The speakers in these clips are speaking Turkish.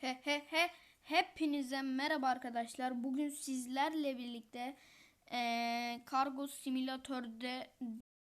He he he hepinize merhaba arkadaşlar. Bugün sizlerle birlikte eee, kargo simülatörde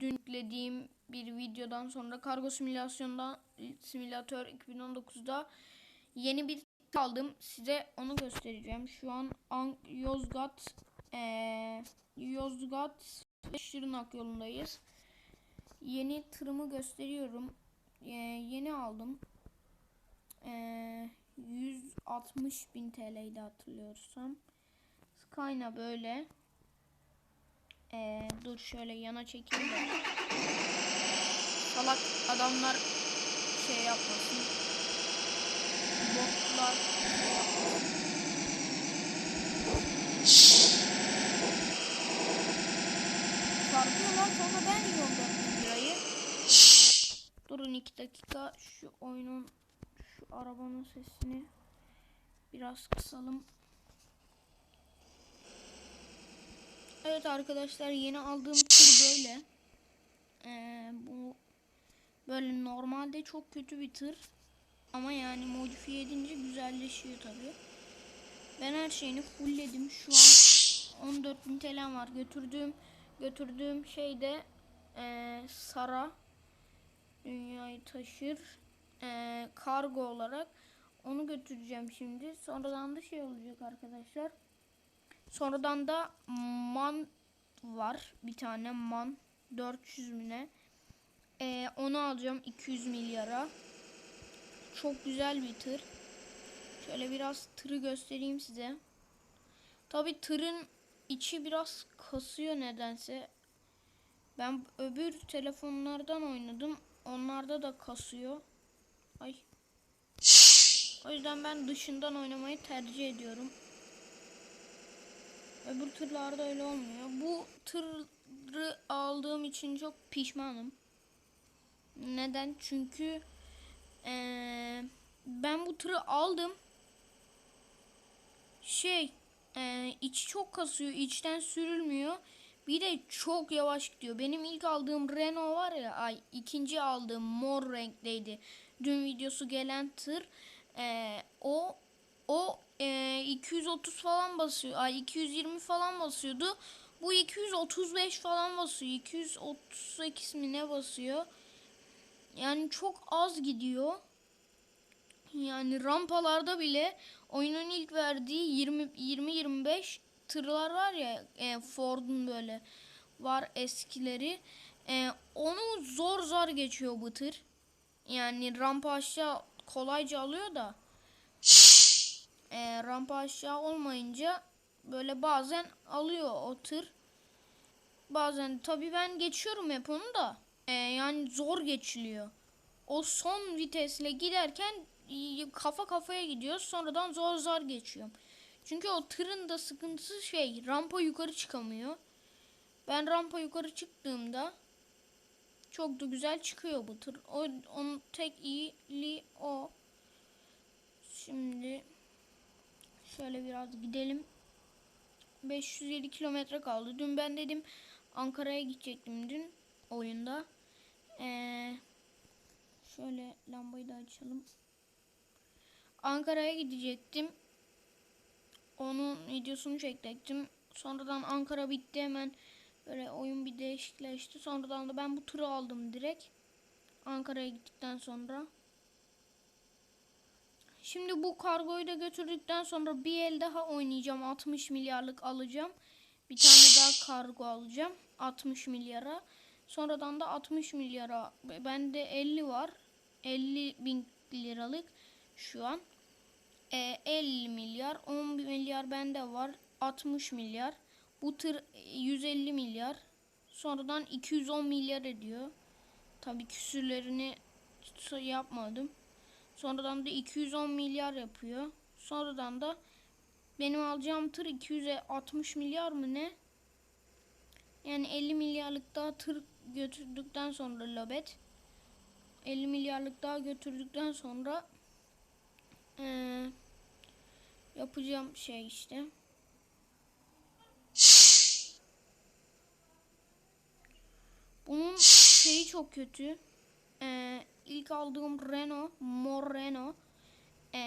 dün yüklediğim bir videodan sonra kargo simülasyonda simülatör 2019'da yeni bir aldım. Size onu göstereceğim. Şu an An- Yozgat eee, Yozgat ve Şırnak yolundayız. Yeni tırımı gösteriyorum. Eee, yeni aldım. Eee 160 bin TL'ydi hatırlıyorsam. Skyna böyle. Ee, dur şöyle yana çekeyim de. Salak adamlar şey yapmasın. Botlar şey yapmasın. Çarpıyorlar sonra ben yiyorum 4 lirayı. Durun 2 dakika şu oyunun arabanın sesini biraz kısalım. Evet arkadaşlar yeni aldığım tır böyle. Ee, bu böyle normalde çok kötü bir tır. Ama yani modifiye edince güzelleşiyor tabi. Ben her şeyini fullledim. Şu an 14.000 TL var. Götürdüğüm götürdüğüm şey de ee, Sara dünyayı taşır ee, kargo olarak onu götüreceğim şimdi. Sonradan da şey olacak arkadaşlar. Sonradan da man var. Bir tane man 400 müne. Ee, onu alacağım 200 milyara. Çok güzel bir tır. Şöyle biraz tırı göstereyim size. Tabi tırın içi biraz kasıyor nedense. Ben öbür telefonlardan oynadım. Onlarda da kasıyor. Ay. O yüzden ben dışından oynamayı tercih ediyorum. Öbür tırlarda öyle olmuyor. Bu tırı aldığım için çok pişmanım. Neden? Çünkü eee, ben bu tırı aldım. Şey, eee içi çok kasıyor, içten sürülmüyor. Bir de çok yavaş gidiyor. Benim ilk aldığım Renault var ya, ay ikinci aldığım mor renkteydi. Dün videosu gelen tır. Eee, o o eee, 230 falan basıyor. Ay 220 falan basıyordu. Bu 235 falan basıyor. 238 mi ne basıyor? Yani çok az gidiyor. Yani rampalarda bile oyunun ilk verdiği 20 20 25 tırlar var ya e, Ford'un böyle var eskileri. E, onu zor zor geçiyor bu tır. Yani rampa aşağı kolayca alıyor da e, rampa aşağı olmayınca böyle bazen alıyor o tır. Bazen tabi ben geçiyorum hep onu da. E, yani zor geçiliyor. O son vitesle giderken kafa kafaya gidiyor. Sonradan zor zor geçiyorum. Çünkü o tırın da sıkıntısı şey rampa yukarı çıkamıyor. Ben rampa yukarı çıktığımda çok da güzel çıkıyor bu tır. O, onun tek iyiliği o. Şimdi şöyle biraz gidelim. 507 kilometre kaldı. Dün ben dedim Ankara'ya gidecektim dün oyunda. Ee, şöyle lambayı da açalım. Ankara'ya gidecektim. Onun videosunu çekecektim. Sonradan Ankara bitti hemen böyle oyun bir değişikleşti. Sonradan da ben bu turu aldım direkt. Ankara'ya gittikten sonra. Şimdi bu kargoyu da götürdükten sonra bir el daha oynayacağım. 60 milyarlık alacağım. Bir tane daha kargo alacağım. 60 milyara. Sonradan da 60 milyara. Bende 50 var. 50 bin liralık şu an. E, 50 milyar. 10 milyar bende var. 60 milyar. Bu tır e, 150 milyar. Sonradan 210 milyar ediyor. Tabii küsürlerini yapmadım. Sonradan da 210 milyar yapıyor. Sonradan da benim alacağım tır 260 milyar mı ne? Yani 50 milyarlık daha tır götürdükten sonra Lobet 50 milyarlık daha götürdükten sonra eee, yapacağım şey işte. Bunun şeyi çok kötü. Ee, ilk aldığım Renault, mor Renault. Ee,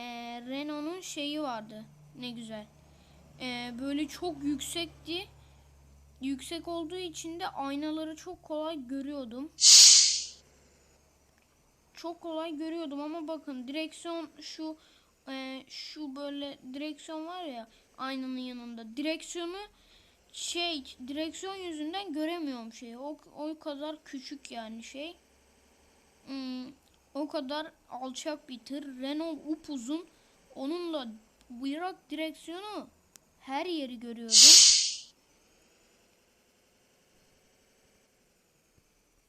Renault'un şeyi vardı. Ne güzel. Ee, böyle çok yüksekti. Yüksek olduğu için de aynaları çok kolay görüyordum. Çok kolay görüyordum ama bakın direksiyon şu e, şu böyle direksiyon var ya aynanın yanında. Direksiyonu şey direksiyon yüzünden göremiyorum şeyi. O, o kadar küçük yani şey. Hmm, o kadar alçak bir tır. Renault upuzun. Onunla bırak direksiyonu her yeri görüyordum.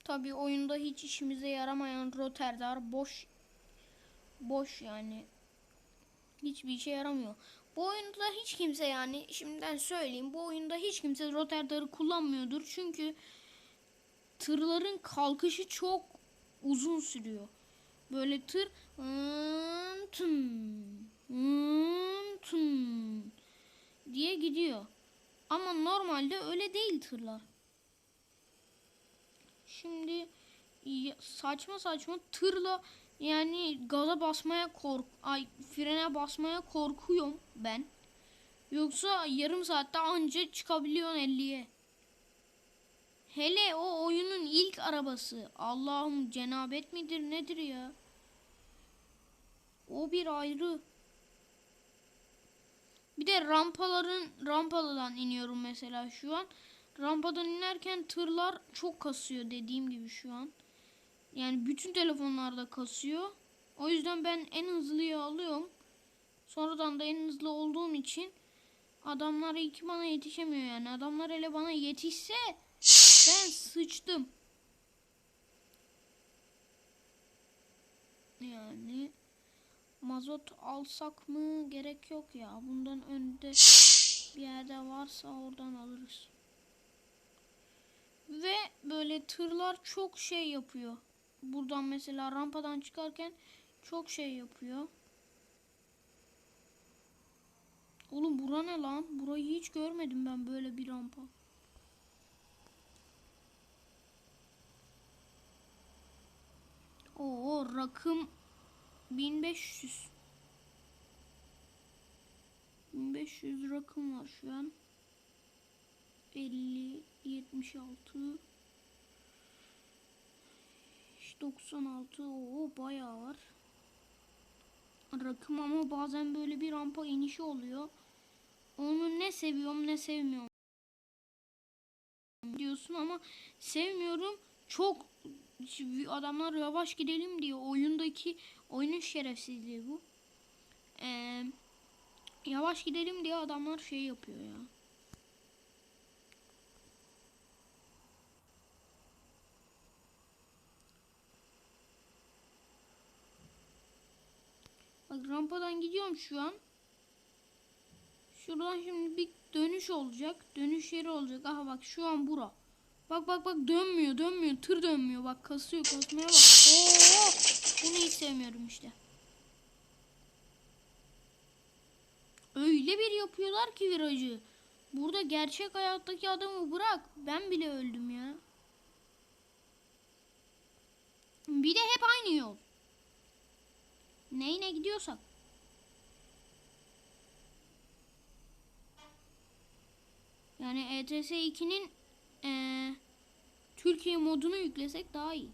Tabi oyunda hiç işimize yaramayan Rotterdam boş boş yani hiçbir işe yaramıyor. Bu oyunda hiç kimse yani şimdiden söyleyeyim bu oyunda hiç kimse Rotterdam'ı kullanmıyordur çünkü tırların kalkışı çok uzun sürüyor. Böyle tır ın tın, ın tın diye gidiyor. Ama normalde öyle değil tırlar. Şimdi saçma saçma tırla yani gaza basmaya kork ay frene basmaya korkuyorum ben. Yoksa yarım saatte anca çıkabiliyorsun 50'ye. Hele o oyunun ilk arabası. Allah'ım cenabet midir nedir ya? O bir ayrı. Bir de rampaların rampadan iniyorum mesela şu an. Rampadan inerken tırlar çok kasıyor dediğim gibi şu an. Yani bütün telefonlarda kasıyor. O yüzden ben en hızlıyı alıyorum. Sonradan da en hızlı olduğum için adamlar iki bana yetişemiyor yani. Adamlar hele bana yetişse ben sıçtım. Yani mazot alsak mı gerek yok ya. Bundan önde bir yerde varsa oradan alırız. Ve böyle tırlar çok şey yapıyor. Buradan mesela rampadan çıkarken çok şey yapıyor. Oğlum bura ne lan? Burayı hiç görmedim ben böyle bir rampa. Oo rakım 1500. 1500 rakım var şu an. 50, 76, 96, o bayağı var. Rakım ama bazen böyle bir rampa inişi oluyor. Onu ne seviyorum ne sevmiyorum diyorsun ama sevmiyorum. Çok adamlar yavaş gidelim diyor. Oyundaki oyunun şerefsizliği bu. Ee, yavaş gidelim diye adamlar şey yapıyor ya. Bak rampadan gidiyorum şu an. Şuradan şimdi bir dönüş olacak. Dönüş yeri olacak. Aha bak şu an bura. Bak bak bak dönmüyor dönmüyor. Tır dönmüyor. Bak kasıyor kasmaya bak. Oo! Bunu hiç sevmiyorum işte. Öyle bir yapıyorlar ki virajı. Burada gerçek hayattaki adamı bırak. Ben bile öldüm ya. Bir de hep aynı yol. Neyine gidiyorsak. Yani E ETS 2'nin eee, Türkiye modunu yüklesek daha iyi.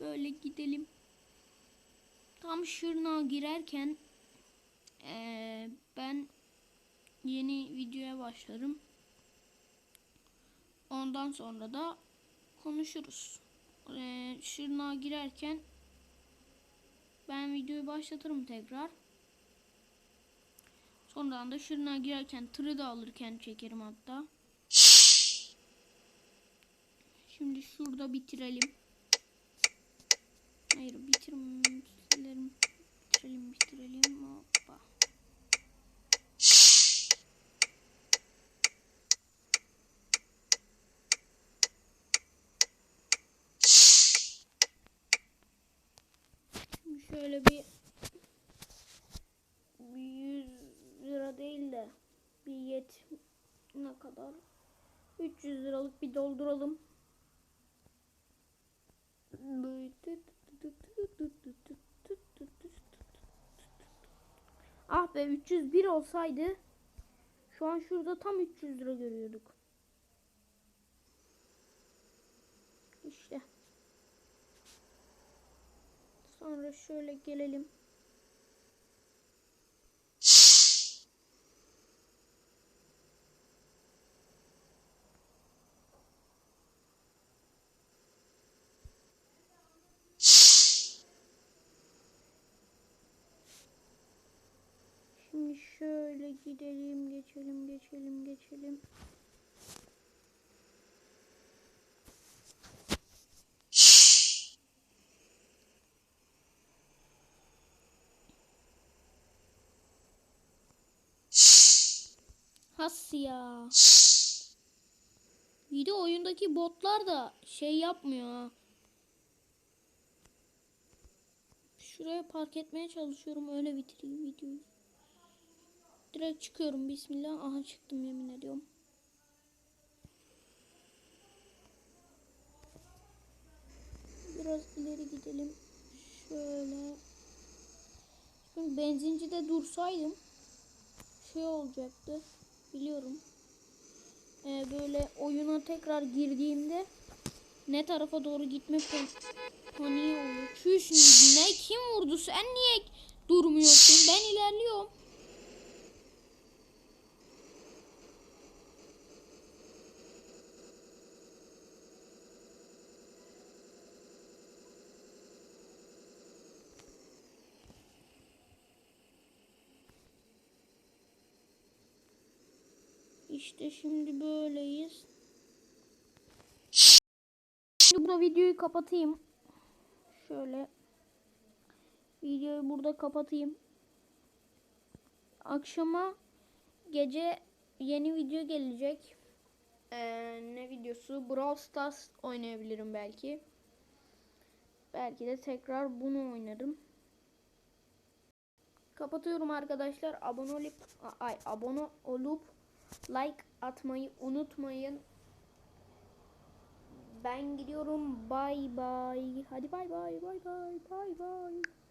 Böyle gidelim. Tam Şırnağa girerken eee, ben yeni videoya başlarım. Ondan sonra da konuşuruz. Eee Şırnağa girerken ben videoyu başlatırım tekrar. Sonradan da Şırnağa girerken tırı da alırken çekerim hatta. Şimdi şurada bitirelim. Hayır bitirelim. Bitirelim bitirelim. Hoppa. Şimdi şöyle bir maliyet ne kadar? 300 liralık bir dolduralım. Ah be 301 olsaydı şu an şurada tam 300 lira görüyorduk. İşte. Sonra şöyle gelelim. Şöyle gidelim, geçelim, geçelim, geçelim. Has ya. Bir de oyundaki botlar da şey yapmıyor ha. Şuraya park etmeye çalışıyorum öyle bitireyim videoyu. Direkt çıkıyorum bismillah. Aha çıktım yemin ediyorum. Biraz ileri gidelim. Şöyle. Şimdi benzincide dursaydım şey olacaktı. Biliyorum. Ee, böyle oyuna tekrar girdiğimde ne tarafa doğru gitme pan- paniği olur. Çüş ne kim vurdu? Sen niye durmuyorsun? Ben ilerliyorum. İşte şimdi böyleyiz. Şimdi burada videoyu kapatayım. Şöyle videoyu burada kapatayım. Akşama gece yeni video gelecek. Ee, ne videosu? Brawl Stars oynayabilirim belki. Belki de tekrar bunu oynarım. Kapatıyorum arkadaşlar. Abone olup ay abone olup like atmayı unutmayın. Ben gidiyorum. Bay bay. Hadi bay bay bay bay bay bay.